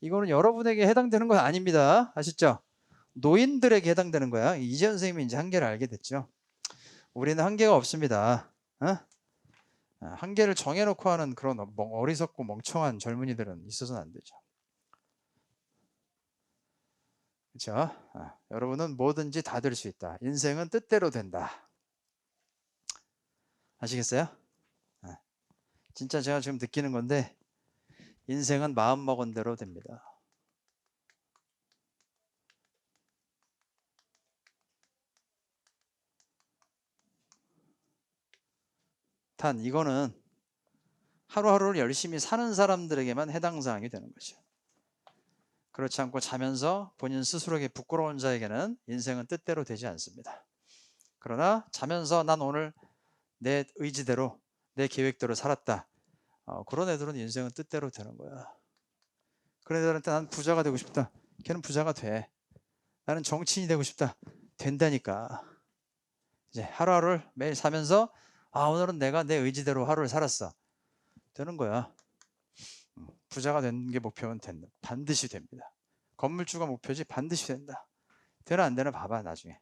이거는 여러분에게 해당되는 건 아닙니다. 아시죠? 노인들에게 해당되는 거야. 이재현 선생님이 이제 한계를 알게 됐죠. 우리는 한계가 없습니다. 어? 아, 한계를 정해놓고 하는 그런 어- 멍- 어리석고 멍청한 젊은이들은 있어서는 안 되죠. 그렇죠? 아, 여러분은 뭐든지 다 될 수 있다. 인생은 뜻대로 된다. 아시겠어요? 아, 진짜 제가 지금 느끼는 건데 인생은 마음 먹은 대로 됩니다. 단 이거는 하루하루를 열심히 사는 사람들에게만 해당 사항이 되는 거죠. 그렇지 않고 자면서 본인 스스로에게 부끄러운 자에게는 인생은 뜻대로 되지 않습니다. 그러나 자면서 난 오늘 내 의지대로 내 계획대로 살았다. 어, 그런 애들은 인생은 뜻대로 되는 거야. 그런 애들한테 난 부자가 되고 싶다. 걔는 부자가 돼. 나는 정치인이 되고 싶다. 된다니까. 이제 하루하루를 매일 사면서 아 오늘은 내가 내 의지대로 하루를 살았어. 되는 거야. 음, 부자가 되는 게 목표는 된다. 반드시 됩니다. 건물주가 목표지 반드시 된다. 되나 안 되나 봐봐 나중에.